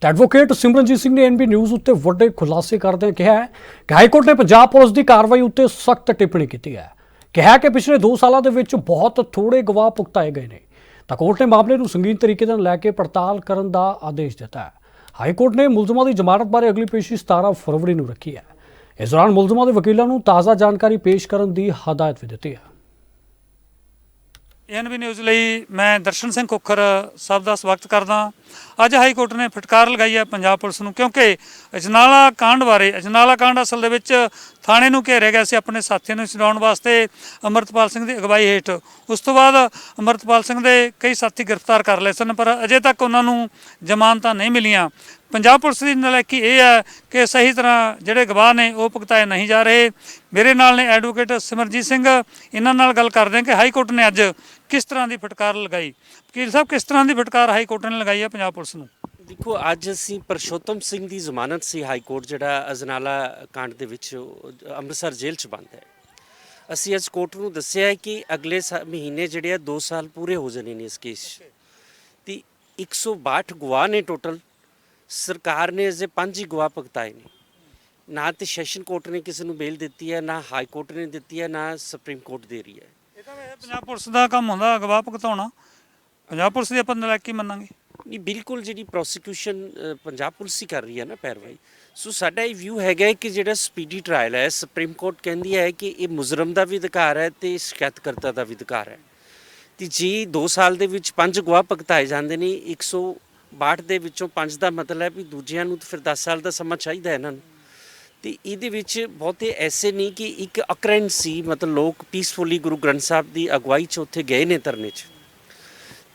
ਤੇ ਐਡਵੋਕੇਟ ਸਿਮਰਨਜੀਤ ਸਿੰਘ ਨੇ ਐਨਬੀ ਨਿਊਜ਼ ਉੱਤੇ ਵੱਡੇ ਖੁਲਾਸੇ ਕਰਦਿਆਂ ਕਿਹਾ ਹੈ ਕਿ ਹਾਈ ਕੋਰਟ ਨੇ ਪੰਜਾਬ ਪੁਲਿਸ ਦੀ ਕਾਰਵਾਈ ਉੱਤੇ ਸਖਤ ਟਿੱਪਣੀ ਕੀਤੀ ਹੈ। ਕਿਹਾ ਕਿ ਪਿਛਲੇ 2 ਸਾਲਾਂ ਦੇ ਵਿੱਚ ਬਹੁਤ ਥੋੜੇ ਗਵਾਹ ਭੁਗਤਾਏ ਗਏ ਨੇ। ਤਾਂ ਕੋਰਟ ਨੇ ਮਾਮਲੇ ਨੂੰ ਸੰਗੀਨ ਤਰੀਕੇ ਨਾਲ ਲੈ ਕੇ ਪੜਤਾਲ ਕਰਨ ਦਾ ਆਦੇਸ਼ ਦਿੱਤਾ ਹੈ। ਹਾਈ ਕੋਰਟ ਨੇ ਮੁਲਜ਼ਮਾਂ ਦੀ ਜ਼ਮਾਨਤ ਬਾਰੇ ਅਗਲੀ ਪੇਸ਼ੀ 17 ਫਰਵਰੀ ਨੂੰ ਰੱਖੀ ਹੈ। ਇਸ ਦੌਰਾਨ ਮੁਲਜ਼ਮਾਂ ਦੇ ਵਕੀਲਾਂ ਨੂੰ ਤਾਜ਼ਾ ਜਾਣਕਾਰੀ ਪੇਸ਼ ਕਰਨ ਦੀ ਹਦਾਇਤ ਵੀ ਦਿੱਤੀ ਹੈ। ਐਨਬੀ ਨਿਊਜ਼ ਲਈ ਮੈਂ ਦਰਸ਼ਨ ਸਿੰਘ ਕੁੱਖਰ ਸਭ ਦਾ ਸਵਾਗਤ ਕਰਦਾ ਅੱਜ ਹਾਈ ਕੋਰਟ ਨੇ ਫਟਕਾਰ ਲਗਾਈ ਹੈ ਪੰਜਾਬ ਪੁਲਿਸ ਨੂੰ, ਕਿਉਂਕਿ ਅਜਨਾਲਾ ਕਾਂਡ ਬਾਰੇ, ਅਜਨਾਲਾ ਕਾਂਡ ਅਸਲ ਦੇ ਵਿੱਚ ਥਾਣੇ ਨੂੰ ਘੇਰਿਆ ਗਿਆ ਸੀ ਆਪਣੇ ਸਾਥੀਆਂ ਨੂੰ ਛਡਾਉਣ ਵਾਸਤੇ ਅਮਰਤਪਾਲ ਸਿੰਘ ਦੀ ਅਗਵਾਈ ਹੇਠ। ਉਸ ਤੋਂ ਬਾਅਦ ਅਮਰਤਪਾਲ ਸਿੰਘ ਦੇ ਕਈ ਸਾਥੀ ਗ੍ਰਿਫਤਾਰ ਕਰ ਲਏ ਸਨ, ਪਰ ਅਜੇ ਤੱਕ ਉਹਨਾਂ ਨੂੰ ਜ਼ਮਾਨਤਾਂ ਨਹੀਂ ਮਿਲੀਆਂ। ਪੰਜਾਬ ਪੁਲਿਸ ਦੀ ਨਲਾਇਕੀ ਇਹ ਹੈ ਕਿ ਸਹੀ ਤਰ੍ਹਾਂ ਜਿਹੜੇ ਗਵਾਹ ਨੇ ਉਹ ਭੁਗਤਾਏ ਨਹੀਂ ਜਾ ਰਹੇ। ਮੇਰੇ ਨਾਲ ਨੇ ਐਡਵੋਕੇਟ ਸਿਮਰਜੀਤ ਸਿੰਘ। ਇਹਨਾਂ ਨਾਲ ਗੱਲ ਕਰਦੇ ਹਾਂ ਕਿ ਹਾਈ ਕੋਰਟ ਨੇ ਅੱਜ ਕਿਸ ਤਰ੍ਹਾਂ ਦੀ ਫਟਕਾਰ ਲਗਾਈ? ਵਕੀਲ ਸਾਹਿਬ, ਕਿਸ ਤਰ੍ਹਾਂ ਦੀ ਫਟਕਾਰ ਹਾਈ ਕੋਰਟ ਨੇ ਲਗਾਈ ਹੈ ਪੰਜਾਬ ਪੁਲਿਸ ਨੂੰ? ਦੇਖੋ, ਅੱਜ ਅਸੀਂ ਪਰਸ਼ੋਤਮ ਸਿੰਘ ਦੀ ਜ਼ਮਾਨਤ ਸੀ ਹਾਈ ਕੋਰਟ, ਜਿਹੜਾ ਅਜਨਾਲਾ ਕਾਂਡ ਦੇ ਵਿੱਚ ਅੰਮ੍ਰਿਤਸਰ ਜੇਲ੍ਹ 'ਚ ਬੰਦ ਹੈ। ਅਸੀਂ ਅੱਜ ਕੋਰਟ ਨੂੰ ਦੱਸਿਆ ਹੈ ਕਿ ਅਗਲੇ ਸਾ- ਮਹੀਨੇ ਜਿਹੜੇ ਆ 2 ਸਾਲ ਪੂਰੇ ਹੋ ਜਾਣੇ ਨੇ ਇਸ ਕੇਸ 'ਚ। ਤੇ 162 ਗਵਾਹ ਨੇ ਟੋਟਲ ਸਰਕਾਰ ਨੇ ਅਜੇ ਪੰਜ ਹੀ ਗਵਾਹ ਭੁਗਤਾਏ ਨੇ। ਨਾ ਤੇ ਸੈਸ਼ਨ ਕੋਰਟ ਨੇ ਕਿਸੇ ਨੂੰ ਬੇਲ ਦਿੱਤੀ ਹੈ ਨਾ ਹਾਈ ਕੋਰਟ ਨੇ ਦਿੱਤੀ ਹੈ ਨਾ ਸੁਪਰੀਮ ਕੋਰਟ ਦੇ ਰਹੀ ਹੈ। ਇਹ ਤਾਂ ਵੈਸੇ ਪੰਜਾਬ ਪੁਲਿਸ ਦਾ ਕੰਮ ਹੁੰਦਾ ਗਵਾਹ ਭੁਗਤਾਉਣਾ। ਪੰਜਾਬ ਪੁਲਿਸ ਦੀ ਆਪਾਂ ਨਲਾਇਕੀ ਮੰਨਾਂਗੇ। ਨਹੀਂ ਬਿਲਕੁਲ ਜਿਹੜੀ ਪ੍ਰੋਸੀਕਿਊਸ਼ਨ ਪੰਜਾਬ ਪੁਲਿਸ ਹੀ ਕਰ ਰਹੀ ਹੈ ਨਾ ਪੈਰਵਾਈ। ਸੋ ਸਾਡਾ ਇਹ ਵਿਊ ਹੈਗਾ ਕਿ ਜਿਹੜਾ ਸਪੀਡੀ ਟ੍ਰਾਇਲ ਹੈ ਸੁਪਰੀਮ ਕੋਰਟ ਕਹਿੰਦੀ ਹੈ ਕਿ ਇਹ ਮੁਜਰਮ ਦਾ ਵੀ ਅਧਿਕਾਰ ਹੈ ਤੇ ਸ਼ਿਕਾਇਤਕਰਤਾ ਦਾ ਵੀ ਅਧਿਕਾਰ ਹੈ। ਤੇ ਜੀ 2 ਸਾਲ ਦੇ ਵਿੱਚ ਪੰਜ ਗਵਾਹ ਭੁਗਤਾਏ ਜਾਂਦੇ ਨੇ 162 ਦੇ ਵਿੱਚੋਂ ਪੰਜ ਦਾ ਮਤਲਬ ਹੈ ਵੀ ਦੂਜਿਆਂ ਨੂੰ ਤਾਂ ਫਿਰ 10 ਸਾਲ ਦਾ ਸਮਾਂ ਚਾਹੀਦਾ ਹੈ ਇਹਨਾਂ ਨੂੰ। ਤੇ ਇਹਦੇ ਵਿੱਚ ਬਹੁਤੇ ਐਸੇ ਨਹੀਂ ਕਿ ਇੱਕ ਅਕਰੈਂਟ ਸੀ, ਮਤਲਬ ਲੋਕ ਪੀਸਫੁਲੀ ਗੁਰੂ ਗ੍ਰੰਥ ਸਾਹਿਬ ਦੀ ਅਗਵਾਈ 'ਚ ਉੱਥੇ ਗਏ ਨੇ ਧਰਨੇ 'ਚ।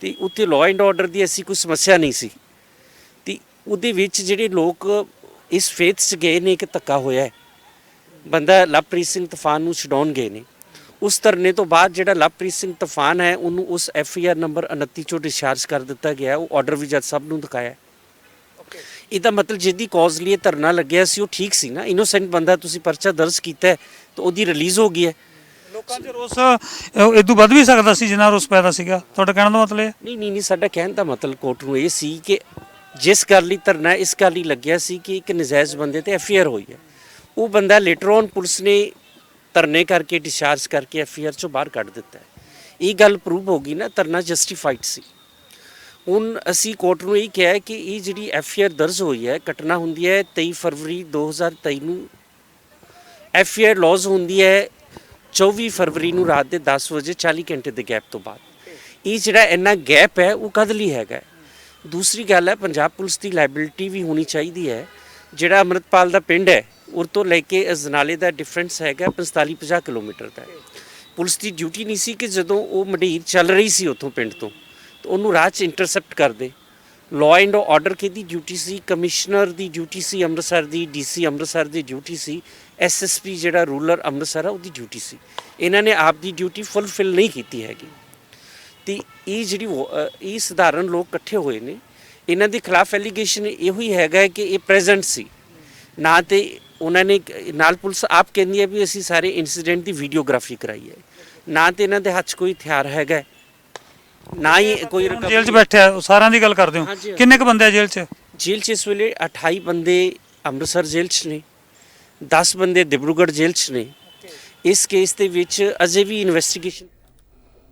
ਤੇ ਉੱਥੇ ਲਾਅ ਐਂਡ ਆਰਡਰ ਦੀ ਐਸੀ ਕੋਈ ਸਮੱਸਿਆ ਨਹੀਂ ਸੀ। ਤੇ ਉਹਦੇ ਵਿੱਚ ਜਿਹੜੇ ਲੋਕ ਇਸ ਫੇਥ 'ਚ ਗਏ ਨੇ ਕਿ ਧੱਕਾ ਹੋਇਆ ਹੈ। ਬੰਦਾ ਲਵਪ੍ਰੀਤ ਸਿੰਘ ਤੂਫਾਨ ਨੂੰ ਛਡਾਉਣ ਗਏ ਨੇ। ਉਸ ਧਰਨੇ ਤੋਂ ਬਾਅਦ ਜਿਹੜਾ ਲਵਪ੍ਰੀਤ ਸਿੰਘ ਤੂਫਾਨ ਹੈ ਉਹਨੂੰ ਉਸ ਐਫ ਆਰ ਨੰਬਰ 29 ਚੋਂ ਡਿਸਚਾਰਜ ਕਰ ਦਿੱਤਾ ਗਿਆ। ਉਹ ਆਰਡਰ ਵੀ ਜੱਜ ਸਾਹਿਬ ਨੂੰ ਦਿਖਾਇਆ। ਇਹਦਾ ਮਤਲਬ ਜਿਹਦੀ ਕੌਜ਼ ਲਈ ਧਰਨਾ ਲੱਗਿਆ ਸੀ ਉਹ ਠੀਕ ਸੀ ਨਾ ਇਨੋਸੈਂਟ ਬੰਦਾ ਤੁਸੀਂ ਪਰਚਾ ਦਰਜ ਕੀਤਾ ਤਾਂ ਉਹਦੀ ਰਿਲੀਜ਼ ਹੋ ਗਈ ਹੈ ਲੋਕਾਂ 'ਚ ਰੋਸ ਇਦੋਂ ਵੱਧ ਵੀ ਸਕਦਾ ਸੀ ਜਿੰਨਾ ਰੋਸ ਪੈਦਾ ਸੀਗਾ ਤੁਹਾਡਾ ਕਹਿਣ ਦਾ ਮਤਲਬ? ਨਹੀਂ ਨਹੀਂ ਨਹੀਂ ਸਾਡਾ ਕਹਿਣ ਦਾ ਮਤਲਬ ਕੋਰਟ ਨੂੰ ਇਹ ਸੀ ਕਿ ਜਿਸ ਗੱਲ ਲਈ ਧਰਨਾ ਇਸ ਗੱਲ ਲਈ ਲੱਗਿਆ ਸੀ ਕਿ ਇੱਕ ਨਜਾਇਜ਼ ਬੰਦੇ ਤੇ ਐਫ ਆਈ ਆਰ ਹੋਈ ਹੈ ਉਹ ਬੰਦਾ ਲੇਟਰ ਔਨ ਪੁਲਿਸ ਨੇ ਧਰਨੇ ਕਰਕੇ ਡਿਸਚਾਰਜ ਕਰਕੇ ਐਫ ਆਈ ਆਰ ਚੋਂ ਬਾਹਰ ਕੱਢ ਦਿੱਤਾ ਇਹ ਗੱਲ ਪ੍ਰੂਵ ਹੋ ਗਈ ਨਾ, ਧਰਨਾ ਜਸਟੀਫਾਈਡ ਸੀ। ਹੁਣ ਅਸੀਂ ਕੋਰਟ ਨੂੰ ਇਹ ਕਿਹਾ ਕਿ ਇਹ ਜਿਹੜੀ ਐਫ ਆਈ ਆਰ ਦਰਜ ਹੋਈ ਹੈ, ਘਟਨਾ ਹੁੰਦੀ ਹੈ 23 ਫਰਵਰੀ 2023 ਨੂੰ। ਐਫ ਆਈ ਆਰ ਲੌਜ਼ ਹੁੰਦੀ ਹੈ 24 ਫਰਵਰੀ ਨੂੰ ਰਾਤ ਦੇ 10 ਵਜੇ 40 ਘੰਟੇ ਦੇ ਗੈਪ ਤੋਂ ਬਾਅਦ। ਇਹ ਜਿਹੜਾ ਇੰਨਾ ਗੈਪ ਹੈ, ਉਹ ਕਦ ਲਈ ਹੈਗਾ ਦੂਸਰੀ ਗੱਲ ਹੈ, ਪੰਜਾਬ ਪੁਲਿਸ ਦੀ ਲਾਇਬਿਲਿਟੀ ਵੀ ਹੋਣੀ ਚਾਹੀਦੀ ਹੈ। ਜਿਹੜਾ ਅਮਰਤਪਾਲ ਦਾ ਪਿੰਡ ਹੈ ਉਰ ਤੋਂ ਲੈ ਕੇ ਅਜਨਾਲੇ ਦਾ ਡਿਫਰੈਂਸ ਹੈਗਾ 45 50 ਕਿਲੋਮੀਟਰ ਦਾ। ਪੁਲਿਸ ਦੀ ਡਿਊਟੀ ਨਹੀਂ ਸੀ ਕਿ ਜਦੋਂ ਉਹ ਮੰਡੀਰ ਚੱਲ ਰਹੀ ਸੀ ਉੱਥੋਂ ਪਿੰਡ ਤੋਂ, ਤਾਂ ਉਹਨੂੰ ਰਾਹ 'ਚ ਇੰਟਰਸੈਪਟ ਕਰਦੇ ਲਾਅ ਐਂਡ ਆਰਡਰ ਕਿਹਦੀ ਡਿਊਟੀ ਸੀ? ਕਮਿਸ਼ਨਰ ਦੀ ਡਿਊਟੀ ਸੀ, ਅੰਮ੍ਰਿਤਸਰ ਦੀ ਡੀਸੀ ਅੰਮ੍ਰਿਤਸਰ ਦੀ ਡਿਊਟੀ ਸੀ ਐਸਐਸਪੀ ਜਿਹੜਾ ਰੂਲਰ ਅੰਮ੍ਰਿਤਸਰ ਆ, ਉਹਦੀ ਡਿਊਟੀ ਸੀ। ਇਹਨਾਂ ਨੇ ਆਪ ਦੀ ਡਿਊਟੀ ਫੁੱਲਫਿਲ ਨਹੀਂ ਕੀਤੀ ਹੈਗੀ। ਤੇ ਇਹ ਜਿਹੜੀ ਵੋ- ਇਹ ਸਧਾਰਨ ਲੋਕ ਇਕੱਠੇ ਹੋਏ ਨੇ। ਇਹਨਾਂ ਦੇ ਖਿਲਾਫ ਐਲੀਗੇਸ਼ਨ ਇਹੋ ਹੀ ਹੈਗਾ ਕਿ ਇਹ ਪ੍ਰੈਜ਼ੈਂਟ ਸੀ। ਨਾ ਤੇ ਉਹਨਾਂ ਨੇ ਨਾਲ ਪੁਲਿਸ ਆਪ ਕਹਿੰਦੀ ਹੈ ਵੀ ਅਸੀਂ ਸਾਰੇ ਇਨਸੀਡੈਂਟ ਦੀ ਵੀਡੀਓਗ੍ਰਾਫੀ ਕਰਾਈ ਹੈ ਨਾ ਤੇ ਇਹਨਾਂ ਦੇ ਹੱਥ 'ਚ ਕੋਈ ਹਥਿਆਰ ਹੈਗਾ ਨਾ ਹੀ ਕੋਈ ਹੁਣ ਜੇਲ੍ਹ 'ਚ ਬੈਠੇ ਆ ਉਹ ਸਾਰਿਆਂ ਦੀ ਗੱਲ ਕਰਦੇ ਹੋ ਹਾਂਜੀ। ਕਿੰਨੇ ਕੁ ਬੰਦੇ ਆ ਜੇਲ੍ਹ 'ਚ ਜੇਲ੍ਹ 'ਚ ਇਸ ਵੇਲੇ 28 ਬੰਦੇ ਅੰਮ੍ਰਿਤਸਰ ਜੇਲ੍ਹ 'ਚ ਨੇ 10 ਬੰਦੇ ਡਿਬਰੂਗੜ੍ਹ ਜੇਲ੍ਹ 'ਚ ਨੇ ਇਸ ਕੇਸ ਦੇ ਵਿੱਚ ਅਜੇ ਵੀ ਇਨਵੈਸਟੀਗੇਸ਼ਨ